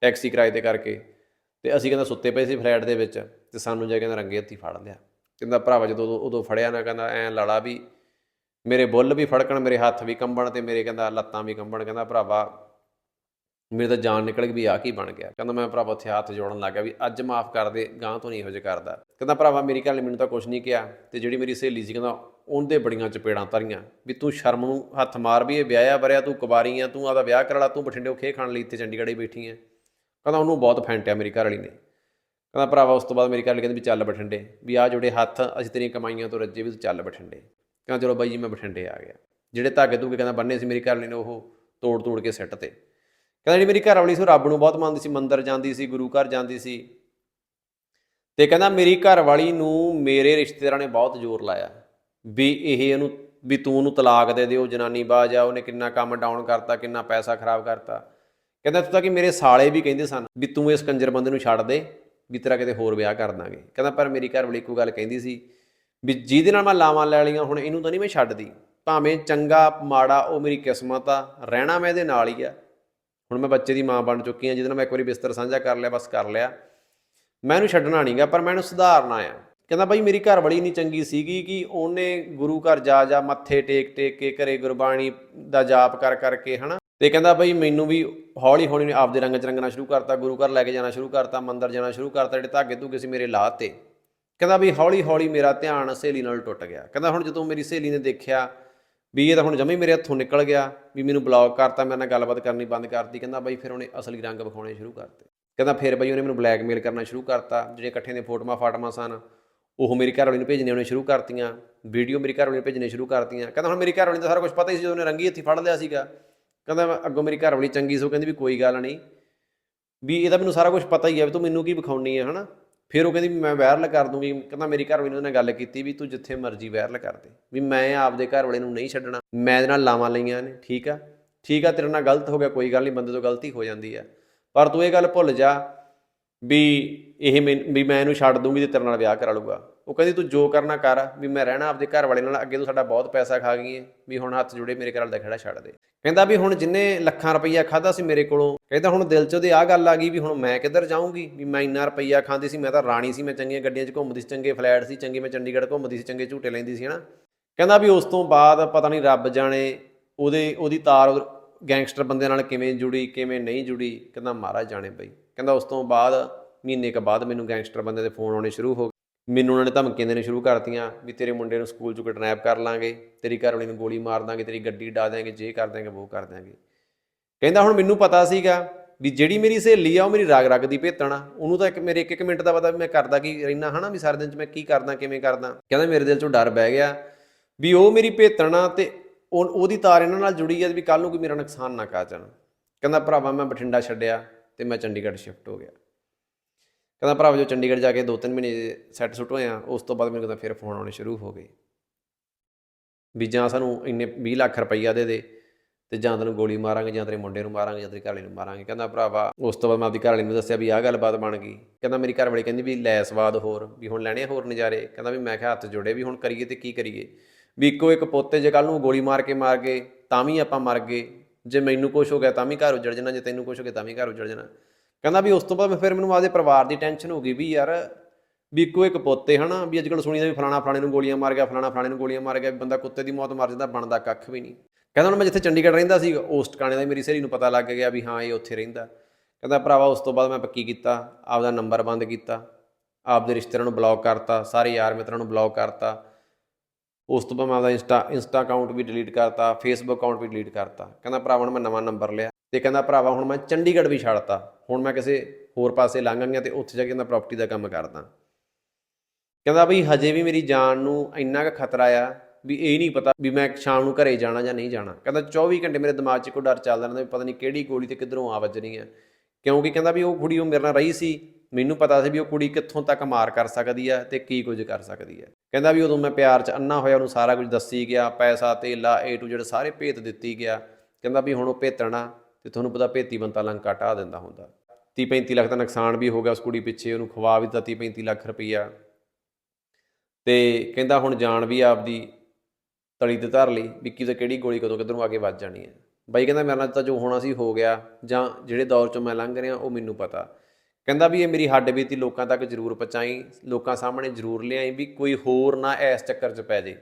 ਟੈਕਸੀ ਕਿਰਾਏ ਤੇ ਕਰਕੇ। ਤੇ ਅਸੀਂ ਕਹਿੰਦਾ ਸੁੱਤੇ ਪਏ ਸੀ ਫਲੈਟ ਦੇ ਵਿੱਚ, ਤੇ ਸਾਨੂੰ ਜਾ ਕੇ ਕਹਿੰਦਾ ਰੰਗੇ ਹੱਥੀ ਫੜ ਲਿਆ। ਕਹਿੰਦਾ ਭਰਾਵਾ ਜਦੋਂ ਉਦੋਂ- ਫੜਿਆ ਨਾ, ਕਹਿੰਦਾ ਐ ਲੜਾ ਵੀ ਮੇਰੇ ਬੁੱਲ ਵੀ ਫੜਕਣ, ਮੇਰੇ ਹੱਥ ਵੀ ਕੰਬਣ ਤੇ ਮੇਰੇ ਕਹਿੰਦਾ ਲੱਤਾਂ ਵੀ ਕੰਬਣ। ਕਹਿੰਦਾ ਭਰਾਵਾ, ਮੇਰੇ ਤਾਂ ਜਾਨ ਨਿਕਲ ਗਈ ਵੀ ਆ ਕੀ ਬਣ ਗਿਆ। ਕਹਿੰਦਾ ਮੈਂ ਭਰਾਵਾ ਉੱਥੇ ਹੱਥ ਜੋੜਨ ਲੱਗ ਗਿਆ ਵੀ ਅੱਜ ਮਾਫ ਕਰ ਦੇ ਗਾਂ ਤੋਂ ਨਹੀਂ ਇਹੋ ਜਿਹਾ ਕਰਦਾ। ਕਹਿੰਦਾ ਭਰਾਵਾ, ਮੇਰੀ ਘਰ ਨੇ ਮੈਨੂੰ ਤਾਂ ਕੁਝ ਨਹੀਂ ਕਿਹਾ, ਤੇ ਜਿਹੜੀ ਮੇਰੀ ਸਹੇਲੀ ਸੀ, ਕਹਿੰਦਾ ਉਹਦੇ ਬੜੀਆਂ ਚਪੇੜਾਂ ਤਰੀਆਂ ਵੀ ਤੂੰ ਸ਼ਰਮ ਨੂੰ ਹੱਥ ਮਾਰ ਵੀ ਇਹ ਵਿਆਹਿਆ ਵਰਿਆ, ਤੂੰ ਕੁਵਾਰੀ ਆ, ਤੂੰ ਆਦਾ ਵਿਆਹ ਕਰ ਲਾ ਤੂੰ ਬਠਿੰਡੇ ਖੇ ਖਾਣ ਲਈ ਇੱਥੇ ਚੰਡੀਗੜ੍ਹ ਹੀ ਬੈਠੀ ਆ। ਕਹਿੰਦਾ ਉਹਨੂੰ ਬਹੁਤ ਫੈਂਟਿਆ ਮੇਰੀ ਘਰ ਵਾਲੀ ਨੇ। ਕਹਿੰਦਾ ਭਰਾਵਾ ਉਸ ਤੋਂ ਬਾਅਦ ਮੇਰੀ ਘਰ ਵਾਲੀ ਕਹਿੰਦੀ ਵੀ ਚੱਲ ਬਠਿੰਡੇ, ਵੀ ਆ ਜੁੜੇ ਹੱਥ ਅਸੀਂ ਤੇਰੀਆਂ ਕਮਾਈਆਂ ਤੋਂ ਰੱਜੇ ਵੀ ਤੂੰ ਚੱਲ ਬਠਿੰਡੇ। ਕਹਿੰਦਾ ਚਲੋ ਬਾਈ ਜੀ, ਮੈਂ ਬਠਿੰਡੇ ਆ ਗਿਆ। ਜਿਹੜੇ ਧਾਗੇ ਧੂਗੇ ਕਹਿੰਦਾ ਬੰਨੇ ਸੀ ਮੇਰੀ ਘਰ ਵਾਲੀ ਨੇ ਉਹ ਤੋੜ ਤੋੜ ਕੇ ਸਿੱਟ ਤੇ। ਕਹਿੰਦਾ ਜਿਹੜੀ ਮੇਰੀ ਘਰ ਵਾਲੀ ਸੀ ਉਹ ਰੱਬ ਨੂੰ ਬਹੁਤ ਮੰਨਦੀ ਸੀ, ਮੰਦਰ ਜਾਂਦੀ ਸੀ, ਗੁਰੂ ਘਰ ਜਾਂਦੀ ਸੀ। ਤੇ ਕਹਿੰਦਾ ਮੇਰੀ ਘਰ ਵਾਲੀ ਨੂੰ ਮੇਰੇ ਰਿਸ਼ਤੇਦਾਰਾਂ ਨੇ ਬਹੁਤ ਜ਼ੋਰ ਲਾਇਆ। ਵੀ ਇਹ ਇਹਨੂੰ, ਵੀ ਤੂੰ ਉਹਨੂੰ ਤਲਾਕ ਦੇ ਦਿਓ, ਜਨਾਨੀ ਬਾਜ ਆ ਉਹਨੇ ਕਿੰਨਾ ਕੰਮ ਡਾਊਨ ਕਰਤਾ, ਕਿੰਨਾ ਪੈਸਾ ਖਰਾਬ ਕਰਤਾ। ਕਹਿੰਦਾ ਇੱਥੋਂ ਤੱਕ ਕਿ ਮੇਰੇ ਸਾਲੇ ਵੀ ਕਹਿੰਦੇ ਸਨ ਵੀ ਤੂੰ ਇਸ ਕੰਜਰ ਬੰਦੇ ਨੂੰ ਛੱਡ ਦੇ, ਵੀ ਤੇਰਾ ਕਿਤੇ ਹੋਰ ਵਿਆਹ ਕਰ ਦਾਂਗੇ। ਕਹਿੰਦਾ ਪਰ ਮੇਰੀ ਘਰ ਵਾਲੀ ਇੱਕੋ ਗੱਲ ਕਹਿੰਦੀ ਸੀ ਵੀ ਜਿਹਦੇ ਨਾਲ ਮੈਂ ਲਾਵਾਂ ਲੈ ਲਈਆਂ, ਹੁਣ ਇਹਨੂੰ ਤਾਂ ਨਹੀਂ ਮੈਂ ਛੱਡਦੀ। ਭਾਵੇਂ ਚੰਗਾ, ਮਾੜਾ, ਉਹ ਮੇਰੀ ਕਿਸਮਤ ਆ, ਰਹਿਣਾ ਮੈਂ ਇਹਦੇ ਨਾਲ ਹੀ ਆ। ਹੁਣ ਮੈਂ ਬੱਚੇ ਦੀ ਮਾਂ ਬਣ ਚੁੱਕੀ ਹਾਂ ਜਿਹਦੇ ਨਾਲ ਮੈਂ ਇੱਕ ਵਾਰੀ ਬਿਸਤਰ ਸਾਂਝਾ ਕਰ ਲਿਆ, ਬਸ ਕਰ ਲਿਆ। ਮੈਂ ਇਹਨੂੰ ਛੱਡਣਾ ਨਹੀਂਗਾ ਪਰ ਮੈਂ ਇਹਨੂੰ ਸੁਧਾਰਨਾ ਆ। ਕਹਿੰਦਾ ਬਾਈ ਮੇਰੀ ਘਰ ਵਾਲੀ ਨਹੀਂ ਚੰਗੀ ਸੀਗੀ ਕਿ ਉਹਨੇ ਗੁਰੂ ਘਰ ਜਾ ਜਾ ਮੱਥੇ ਟੇਕ ਟੇਕ ਕੇ ਘਰੇ ਗੁਰਬਾਣੀ ਦਾ ਜਾਪ ਕਰ ਕਰਕੇ ਹਨਾ। ਤੇ ਕਹਿੰਦਾ ਬਈ ਮੈਨੂੰ ਵੀ ਹੌਲੀ ਹੌਲੀ ਨੇ ਆਪਦੇ ਰੰਗ ਚ ਰੰਗਣਾ ਸ਼ੁਰੂ ਕਰਤਾ, ਗੁਰੂ ਘਰ ਲੈ ਕੇ ਜਾਣਾ ਸ਼ੁਰੂ ਕਰਤਾ, ਮੰਦਰ ਜਾਣਾ ਸ਼ੁਰੂ ਕਰਤਾ, ਜਿਹੜੇ ਧਾਗੇ ਧੂਗੇ ਸੀ ਮੇਰੇ ਲਾਹ ਤੇ। ਕਹਿੰਦਾ ਵੀ ਹੌਲੀ ਹੌਲੀ ਮੇਰਾ ਧਿਆਨ ਸਹੇਲੀ ਨਾਲ ਟੁੱਟ ਗਿਆ। ਕਹਿੰਦਾ ਹੁਣ ਜਦੋਂ ਮੇਰੀ ਸਹੇਲੀ ਨੇ ਦੇਖਿਆ ਵੀ ਇਹ ਤਾਂ ਹੁਣ ਜਮੇ ਮੇਰੇ ਹੱਥੋਂ ਨਿਕਲ ਗਿਆ, ਵੀ ਮੈਨੂੰ ਬਲੌਕ ਕਰਤਾ, ਮੇਰੇ ਨਾਲ ਗੱਲਬਾਤ ਕਰਨੀ ਬੰਦ ਕਰਤੀ, ਕਹਿੰਦਾ ਬਾਈ ਫਿਰ ਉਹਨੇ ਅਸਲੀ ਰੰਗ ਵਿਖਾਉਣੇ ਸ਼ੁਰੂ ਕਰਤੇ। ਕਹਿੰਦਾ ਫਿਰ ਬਈ ਉਹਨੇ ਮੈਨੂੰ ਬਲੈਕਮੇਲ ਕਰਨਾ ਸ਼ੁਰੂ ਕਰਤਾ, ਜਿਹੜੇ ਇਕੱਠੇ ਦੇ ਫੋਟੋਆਂ ਫਾਟਮਾਂ ਸਨ ਉਹ ਮੇਰੀ ਘਰ ਵਾਲੀ ਨੂੰ ਭੇਜਣੇ ਉਹਨੇ ਸ਼ੁਰੂ ਕਰਤੀਆਂ। ਵੀਡੀਓ ਮੇਰੀ ਘਰ ਵਾਲੀ ਨੂੰ ਭੇਜਣੇ ਸ਼ੁਰੂ ਕਰਤੀਆਂ। ਕਹਿੰਦਾ ਹੁਣ ਮੇਰੀ ਘਰ ਵਾਲੀ ਦਾ ਸਾਰਾ ਕੁਝ ਪਤਾ ਹੀ ਸੀ, ਜਦੋਂ ਉਹਨੇ ਰੰਗੀ ਹੱਥੀ ਫੜ ਲਿਆ ਸੀਗਾ। ਕਹਿੰਦਾ ਅੱਗੋਂ ਮੇਰੀ ਘਰ ਵਾਲੀ ਚੰਗੀ ਸੀ, ਉਹ ਕਹਿੰਦੀ ਵੀ ਕੋਈ ਗੱਲ ਨਹੀਂ। ਵੀ ਇਹਦਾ ਮੈਨੂੰ ਸਾਰਾ ਕੁਝ ਪਤਾ ਹੀ ਹੈ ਵੀ ਤੂੰ ਮੈਨੂੰ ਕੀ ਵਿਖਾਉਣੀ ਹੈ ਹਨਾ? ਫਿਰ ਉਹ ਕਹਿੰਦੀ ਵੀ ਮੈਂ ਵਾਇਰਲ ਕਰ ਦੂੰਗੀ। ਕਹਿੰਦਾ ਮੇਰੀ ਘਰ ਵਾਲੀ ਨੇ ਉਹਨੇ ਗੱਲ ਕੀਤੀ ਵੀ ਤੂੰ ਜਿੱਥੇ ਮਰਜ਼ੀ ਵਾਇਰਲ ਕਰ ਦੇ। ਵੀ ਮੈਂ ਆਪਦੇ ਘਰ ਵਾਲੇ ਨੂੰ ਨਹੀਂ ਛੱਡਣਾ। ਮੈਂ ਇਹਦੇ ਨਾਲ ਲਾਵਾਂ ਲਈਆਂ ਨੇ, ਠੀਕ ਆ? ਠੀਕ ਆ, ਤੇਰੇ ਨਾਲ ਗਲਤ ਹੋ ਗਿਆ, ਕੋਈ ਗੱਲ ਨਹੀਂ, ਬੰਦੇ ਤੋਂ ਗਲਤੀ ਹੋ ਜਾਂਦੀ ਆ। ਪਰ ਤੂੰ ਇਹ ਗੱਲ ਭੁੱਲ ਜਾ। ਵੀ ਇਹ ਮੈਨ- ਵੀ ਮੈਂ ਇਹਨੂੰ ਛੱਡ ਦੂੰਗੀ ਤੇ ਤੇਰੇ ਨਾਲ ਵਿਆਹ ਕਰਾ ਲੂਗਾ ਉਹ ਕਹਿੰਦੀ, ਤੂੰ ਜੋ ਕਰਨਾ ਕਰ, ਵੀ ਮੈਂ ਰਹਿਣਾ ਆਪਦੇ ਘਰ ਵਾਲੇ ਨਾਲ, ਅੱਗੇ ਤੋਂ ਸਾਡਾ ਬਹੁਤ ਪੈਸਾ ਖਾ ਗਈ ਹੈ ਵੀ ਹੁਣ ਹੱਥ ਜੁੜੇ ਮੇਰੇ ਘਰ ਵਾਲੇ ਦਾ ਖੜਾ ਛੱਡ ਦੇ। ਕਹਿੰਦਾ ਵੀ ਹੁਣ ਜਿੰਨੇ ਲੱਖਾਂ ਰੁਪਈਆ ਖਾਦਾ ਸੀ ਮੇਰੇ ਕੋਲੋਂ, ਕਹਿੰਦਾ ਹੁਣ ਦਿਲ 'ਚ ਉਹਦੇ ਆ ਗੱਲ ਆ ਗਈ ਵੀ ਹੁਣ ਮੈਂ ਕਿੱਧਰ ਜਾਊਂਗੀ, ਵੀ ਮੈਂ ਇੰਨਾ ਰੁਪਈਆ ਖਾਂਦੀ ਸੀ, ਮੈਂ ਤਾਂ ਰਾਣੀ ਸੀ, ਮੈਂ ਚੰਗੀਆਂ ਗੱਡੀਆਂ 'ਚ ਘੁੰਮਦੀ ਸੀ, ਚੰਗੇ ਫਲੈਟ ਸੀ, ਚੰਗੇ ਮੈਂ ਚੰਡੀਗੜ੍ਹ ਘੁੰਮਦੀ ਸੀ, ਚੰਗੇ ਝੂਟੇ ਲੈਂਦੀ ਸੀ, ਹਨਾ। ਕਹਿੰਦਾ ਵੀ ਉਸ ਤੋਂ ਬਾਅਦ ਪਤਾ ਨਹੀਂ ਰੱਬ ਜਾਣੇ ਉਹਦੇ, ਉਹਦੀ ਤਾਰ ਗੈਂਗਸਟਰ ਬੰਦੇ ਨਾਲ ਕਿਵੇਂ ਜੁੜੀ, ਕਿਵੇਂ ਨਹੀਂ ਜੁੜੀ, ਕਹਿੰਦਾ ਮਹਾਰਾਜ ਜਾਣੇ ਬਈ। ਕਹਿੰਦਾ ਉਸ ਤੋਂ ਬਾਅਦ ਮਹੀਨੇ ਕ ਬਾਅਦ ਮੈਨੂੰ ਗੈਂਗਸਟਰ ਬੰਦੇ ਦੇ ਫੋਨ ਆਉਣੇ ਸ਼ੁਰੂ ਹੋ ਗਏ। ਮੈਨੂੰ ਉਹਨਾਂ ਨੇ ਧਮਕੀਆਂ ਦੇਣੇ ਸ਼ੁਰੂ ਕਰਤੀਆਂ ਵੀ ਤੇਰੇ ਮੁੰਡੇ ਨੂੰ ਸਕੂਲ 'ਚੋਂ ਕਿਡਨੈਪ ਕਰ ਲਾਂਗੇ, ਤੇਰੀ ਘਰਵਾਲੀ ਨੂੰ ਗੋਲੀ ਮਾਰ ਦਾਂਗੇ, ਤੇਰੀ ਗੱਡੀ ਡਾ ਦਿਆਂਗੇ, ਜੇ ਕਰ ਦਿਆਂਗੇ ਉਹ ਕਰ ਦਿਆਂਗੇ। ਕਹਿੰਦਾ ਹੁਣ ਮੈਨੂੰ ਪਤਾ ਸੀਗਾ ਵੀ ਜਿਹੜੀ ਮੇਰੀ ਸਹੇਲੀ ਆ, ਉਹ ਮੇਰੀ ਰਾਗ ਰਗ ਦੀ ਭੇਤਣ ਆ। ਉਹਨੂੰ ਤਾਂ ਇੱਕ ਮੇਰੇ ਇੱਕ ਇੱਕ ਮਿੰਟ ਦਾ ਪਤਾ ਵੀ ਮੈਂ ਕਰਦਾ ਕੀ ਰਹਿਣਾ ਹਨਾ, ਵੀ ਸਾਰੇ ਦਿਨ 'ਚ ਮੈਂ ਕੀ ਕਰਦਾ, ਕਿਵੇਂ ਕਰਦਾ। ਕਹਿੰਦਾ ਮੇਰੇ ਦਿਲ 'ਚੋਂ ਡਰ ਬਹਿ ਗਿਆ ਵੀ ਉਹ ਮੇਰੀ ਭੇਤਣ ਆ ਤੇ ਉਹ- ਉਹਦੀ ਤਾਰ ਇਹਨਾਂ ਨਾਲ ਜੁੜੀ ਆ ਵੀ ਕੱਲ ਨੂੰ ਕੋਈ ਮੇਰਾ ਨੁਕਸਾਨ ਨਾ ਕਰ ਜਾਣ। ਕਹਿੰਦਾ ਭਰਾਵਾ ਮੈਂ ਬਠਿੰਡਾ ਛੱਡਿਆ। ਤੇ ਮੈਂ ਚੰਡੀਗੜ੍ਹ ਸ਼ਿਫਟ ਹੋ ਗਿਆ। ਕਹਿੰਦਾ ਭਰਾਵਾ ਜੋ ਚੰਡੀਗੜ੍ਹ ਜਾ ਕੇ ਦੋ ਤਿੰਨ ਮਹੀਨੇ ਸੈੱਟ ਸੁੱਟ ਹੋਇਆ ਉਸ ਤੋਂ ਬਾਅਦ ਮੈਨੂੰ ਕਹਿੰਦਾ ਫਿਰ ਫੋਨ ਆਉਣੇ ਸ਼ੁਰੂ ਹੋ ਗਏ। ਵੀ ਜਾਂ ਸਾਨੂੰ ਇੰਨੇ 20 ਲੱਖ ਰੁਪਈਆ ਦੇ ਦੇ ਤੇ ਜਾਂ ਤੈਨੂੰ ਗੋਲੀ ਮਾਰਾਂਗੇ ਜਾਂ ਤੇਰੇ ਮੁੰਡੇ ਨੂੰ ਮਾਰਾਂਗੇ ਜਾਂ ਤੇਰੀ ਘਰਵਾਲੀ ਨੂੰ ਮਾਰਾਂਗੇ। ਕਹਿੰਦਾ ਭਰਾਵਾ, ਉਸ ਤੋਂ ਬਾਅਦ ਮੈਂ ਆਪਦੀ ਘਰਵਾਲੀ ਨੂੰ ਦੱਸਿਆ ਵੀ ਆਹ ਗੱਲਬਾਤ ਬਣ ਗਈ। ਕਹਿੰਦਾ ਮੇਰੀ ਘਰਵਾਲੀ ਕਹਿੰਦੀ ਵੀ ਲੈ ਸਵਾਦ ਹੋਰ, ਵੀ ਹੁਣ ਲੈਣੇ ਹੋਰ ਨਜ਼ਾਰੇ। ਕਹਿੰਦਾ ਵੀ ਮੈਂ ਕਿਹਾ ਹੱਥ ਜੋੜੇ ਵੀ ਹੁਣ ਕਰੀਏ ਤੇ ਕੀ ਕਰੀਏ। ਵੀ ਇੱਕੋ ਇੱਕ ਪੋਤੇ ਜੇ ਕੱਲ ਨੂੰ ਗੋਲੀ ਮਾਰ ਕੇ ਮਾਰ ਗਏ, ਤਾਂ ਵੀ ਆਪਾਂ ਮਰ ਗਏ। ਜੇ ਮੈਨੂੰ ਕੁਝ ਹੋ ਗਿਆ ਤਾਂ ਵੀ ਘਰ ਉਜੜ ਜਾਣਾ, ਜੇ ਤੈਨੂੰ ਕੁਝ ਹੋ ਗਿਆ ਤਾਂ ਵੀ ਘਰ ਉਜੜ ਜਾਣਾ। ਕਹਿੰਦਾ ਵੀ ਉਸ ਤੋਂ ਬਾਅਦ ਫਿਰ ਮੈਨੂੰ ਆਪਦੇ ਪਰਿਵਾਰ ਦੀ ਟੈਨਸ਼ਨ ਹੋ ਗਈ ਵੀ ਯਾਰ ਵੀ ਇੱਕੋ ਇੱਕ ਪੋਤੇ ਹਨਾ? ਵੀ ਅੱਜ ਕੱਲ੍ਹ ਸੁਣੀਦਾ ਵੀ ਫਲਾਣਾ ਫਲਾਣੇ ਨੂੰ ਗੋਲੀਆਂ ਮਾਰ ਗਿਆ, ਫਲਾਣਾ ਫਲਾਣੇ ਨੂੰ ਗੋਲੀਆਂ ਮਾਰ ਗਿਆ, ਵੀ ਬੰਦਾ ਕੁੱਤੇ ਦੀ ਮੌਤ ਮਰ ਜਾਂਦਾ, ਬਣਦਾ ਕੱਖ ਵੀ ਨਹੀਂ। ਕਹਿੰਦਾ ਹੁਣ ਮੈਂ ਜਿੱਥੇ ਚੰਡੀਗੜ੍ਹ ਰਹਿੰਦਾ ਸੀ, ਉਸ ਟਿਕਾਣੇ ਦਾ ਮੇਰੀ ਸਹੇਲੀ ਨੂੰ ਪਤਾ ਲੱਗ ਗਿਆ ਵੀ ਹਾਂ, ਇਹ ਉੱਥੇ ਰਹਿੰਦਾ। ਕਹਿੰਦਾ ਭਰਾਵਾ, ਉਸ ਤੋਂ ਬਾਅਦ ਮੈਂ ਪੱਕੀ ਕੀਤਾ, ਆਪਦਾ ਨੰਬਰ ਬੰਦ ਕੀਤਾ, ਆਪਦੇ ਰਿਸ਼ਤੇਦਾਰਾਂ ਨੂੰ ਬਲੌਕ ਕਰਤਾ, ਸਾਰੇ ਯਾਰ ਮਿੱਤਰਾਂ ਨੂੰ ਬਲੌਕ ਕਰਤਾ। ਉਸ ਤੋਂ ਬਾਅਦ ਮੈਂ ਆਪਦਾ ਇੰਸਟਾ ਇੰਸਟਾ ਅਕਾਊਂਟ ਵੀ ਡਿਲੀਟ ਕਰਤਾ ਫੇਸਬੁੱਕ ਅਕਾਊਂਟ ਵੀ ਡਿਲੀਟ ਕਰਤਾ। ਕਹਿੰਦਾ, ਭਰਾਵਾ, ਹੁਣ ਮੈਂ ਨਵਾਂ ਨੰਬਰ ਲਿਆ। ਤੇ ਕਹਿੰਦਾ, ਭਰਾਵਾ, ਹੁਣ ਮੈਂ ਚੰਡੀਗੜ੍ਹ ਵੀ ਛੱਡਤਾ ਹੁਣ ਮੈਂ ਕਿਸੇ ਹੋਰ ਪਾਸੇ ਲੰਘ ਗਿਆ ਤੇ ਉੱਥੇ ਜਾ ਕੇ ਕਹਿੰਦਾ ਪ੍ਰਾਪਰਟੀ ਦਾ ਕੰਮ ਕਰਦਾ। ਕਹਿੰਦਾ, ਬਈ, ਹਜੇ ਵੀ ਮੇਰੀ ਜਾਨ ਨੂੰ ਇੰਨਾ ਕੁ ਖਤਰਾ ਆ ਵੀ ਇਹ ਨਹੀਂ ਪਤਾ ਵੀ ਮੈਂ ਸ਼ਾਮ ਨੂੰ ਘਰੇ ਜਾਣਾ ਜਾਂ ਨਹੀਂ ਜਾਣਾ। ਕਹਿੰਦਾ 24 ਘੰਟੇ ਮੇਰੇ ਦਿਮਾਗ 'ਚ ਕੋਈ ਡਰ ਚੱਲਦਾ ਰਹਿੰਦਾ ਵੀ ਪਤਾ ਨਹੀਂ ਕਿਹੜੀ ਗੋਲੀ ਤੇ ਕਿੱਧਰੋਂ ਆ ਵੱਜਣੀ ਹੈ ਕਿਉਂਕਿ ਕਹਿੰਦਾ ਵੀ ਉਹ ਕੁੜੀ ਉਹ ਮੇਰੇ ਨਾਲ ਰਹੀ ਸੀ। ਮੈਨੂੰ ਪਤਾ ਸੀ ਵੀ ਉਹ ਕੁੜੀ ਕਿੱਥੋਂ ਤੱਕ ਮਾਰ ਕਰ ਸਕਦੀ ਆ ਤੇ ਕੀ ਕੁਝ ਕਰ ਸਕਦੀ ਹੈ। ਕਹਿੰਦਾ ਵੀ ਉਦੋਂ ਮੈਂ ਪਿਆਰ 'ਚ ਅੰਨਾ ਹੋਇਆ, ਉਹਨੂੰ ਸਾਰਾ ਕੁਝ ਦੱਸੀ ਗਿਆ, ਪੈਸਾ, ਤੇਲਾ ਏ ਟੂ ਜਿਹੜੇ ਸਾਰੇ ਭੇਤ ਦਿੱਤੀ ਗਿਆ। ਕਹਿੰਦਾ ਵੀ ਹੁਣ ਉਹ ਭੇਤਣਾ ਤੇ ਤੁਹਾਨੂੰ ਪਤਾ ਭੇਤੀ ਬੰਤਾ ਲੰਕਾ ਢਾ ਦਿੰਦਾ ਹੁੰਦਾ। 30 35 ਲੱਖ ਦਾ ਨੁਕਸਾਨ ਵੀ ਹੋ ਗਿਆ ਉਸ ਕੁੜੀ ਪਿੱਛੇ, ਉਹਨੂੰ ਖਵਾ ਵੀ ਦਿੱਤਾ 30 35 ਲੱਖ ਰੁਪਈਆ। ਤੇ ਕਹਿੰਦਾ ਹੁਣ ਜਾਨ ਵੀ ਆਪਦੀ ਤਲੀ ਤੇ ਧਰ ਲਈ ਵੀ ਕਿਤੇ ਕਿਹੜੀ ਗੋਲੀ ਕਦੋਂ ਕਿੱਧਰੋਂ ਆ ਕੇ ਵੱਜ ਜਾਣੀ ਹੈ। ਬਾਈ ਕਹਿੰਦਾ ਮੇਰੇ ਨਾਲ ਤਾਂ ਜੋ ਹੋਣਾ ਸੀ ਹੋ ਗਿਆ, ਜਾਂ ਜਿਹੜੇ ਦੌਰ ਚੋਂ ਮੈਂ ਲੰਘ ਰਿਹਾ ਉਹ ਮੈਨੂੰ ਪਤਾ। ਕਹਿੰਦਾ ਵੀ ਇਹ ਮੇਰੀ ਹੱਡ ਬੀਤੀ ਲੋਕਾਂ ਤੱਕ ਜ਼ਰੂਰ ਪਹੁੰਚਾਈ, ਲੋਕਾਂ ਸਾਹਮਣੇ ਜ਼ਰੂਰ ਲਿਆਈ ਵੀ ਕੋਈ ਹੋਰ ਨਾ ਇਸ ਚੱਕਰ 'ਚ ਪੈ ਜੇ।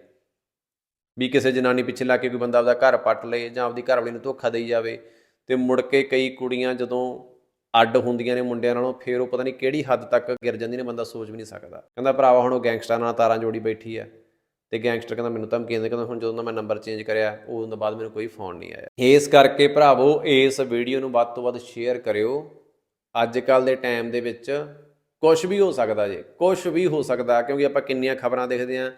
ਵੀ ਕਿਸੇ ਜਨਾਨੀ ਪਿੱਛੇ ਲੱਗ ਕੇ ਕੋਈ ਬੰਦਾ ਆਪਦਾ ਘਰ ਪੱਟ ਲਏ ਜਾਂ ਆਪਦੀ ਘਰਵਾਲੀ ਨੂੰ ਧੋਖਾ ਦੇਈ ਜਾਵੇ ਤੇ ਮੁੜ ਕੇ ਕਈ ਕੁੜੀਆਂ ਜਦੋਂ ਅੱਡ ਹੁੰਦੀਆਂ ਨੇ ਮੁੰਡਿਆਂ ਨਾਲੋਂ, ਫੇਰ ਉਹ ਪਤਾ ਨਹੀਂ ਕਿਹੜੀ ਹੱਦ ਤੱਕ ਗਿਰ ਜਾਂਦੀ ਨੇ, ਬੰਦਾ ਸੋਚ ਵੀ ਨਹੀਂ ਸਕਦਾ। ਕਹਿੰਦਾ ਭਰਾਵਾ, ਹੁਣ ਉਹ ਗੈਂਗਸਟਰਾਂ ਨਾਲ ਤਾਰਾਂ ਜੋੜੀ ਬੈਠੀ ਆ ਤੇ ਗੈਂਗਸਟਰ ਕਹਿੰਦਾ ਮੈਨੂੰ ਧਮਕੀ ਦੇ ਕਹਿੰਦਾ ਹੁਣ ਜਦੋਂ ਦਾ ਮੈਂ ਨੰਬਰ ਚੇਂਜ ਕਰਿਆ, ਉਦੋਂ ਤੋਂ ਬਾਅਦ ਮੈਨੂੰ ਕੋਈ ਫੋਨ ਨਹੀਂ ਆਇਆ। ਇਸ ਕਰਕੇ ਭਰਾਵੋ, ਇਸ ਵੀਡੀਓ ਨੂੰ ਵੱਧ ਤੋਂ ਵੱਧ ਸ਼ੇਅਰ ਕਰਿਓ। ਅੱਜ ਕੱਲ ਦੇ ਟਾਈਮ ਦੇ ਵਿੱਚ ਕੁਝ ਵੀ ਹੋ ਸਕਦਾ ਜੇ ਕੁਝ ਵੀ ਹੋ ਸਕਦਾ, ਕਿਉਂਕਿ ਆਪਾਂ ਕਿੰਨੀਆਂ ਖਬਰਾਂ ਦੇਖਦੇ ਆ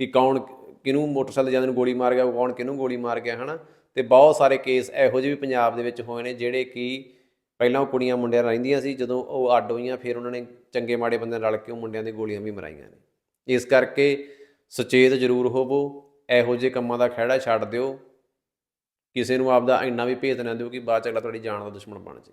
ਕਿ ਕੌਣ ਕਿਹਨੂੰ ਮੋਟਰਸਾਈਕਲ ਜਾਂਦੇ ਨੂੰ ਗੋਲੀ ਮਾਰ ਗਿਆ, ਕੌਣ ਕਿਹਨੂੰ ਗੋਲੀ ਮਾਰ ਗਿਆ, ਹਨਾ? ਤੇ ਬਹੁਤ ਸਾਰੇ ਕੇਸ ਇਹੋ ਜਿਹੇ ਵੀ ਪੰਜਾਬ ਦੇ ਵਿੱਚ ਹੋਏ ਨੇ ਜਿਹੜੇ ਕਿ ਪਹਿਲਾਂ ਉਹ ਕੁੜੀਆਂ ਮੁੰਡਿਆਂ ਰਹਿੰਦੀਆਂ ਸੀ, ਜਦੋਂ ਉਹ ਅੱਡ ਹੋਈਆਂ, ਫਿਰ ਉਹਨਾਂ ਨੇ ਚੰਗੇ ਮਾੜੇ ਬੰਦੇ ਨਾਲ ਰਲ ਕੇ ਉਹ ਮੁੰਡਿਆਂ ਦੀ ਗੋਲੀਆਂ ਵੀ ਮਰਾਈਆਂ ਨੇ। ਇਸ ਕਰਕੇ ਸੁਚੇਤ ਜ਼ਰੂਰ ਹੋਵੋ, ਇਹੋ ਜਿਹੇ ਕੰਮਾਂ ਦਾ ਖਹਿੜਾ ਛੱਡ ਦਿਓ, ਕਿਸੇ ਨੂੰ ਆਪਦਾ ਇੰਨਾ ਵੀ ਭੇਤ ਨਾ ਦਿਓ ਕਿ ਬਾਅਦ ਚ ਅਗਲਾ ਤੁਹਾਡੀ ਜਾਨ ਦਾ ਦੁਸ਼ਮਣ ਬਣ ਜੇ।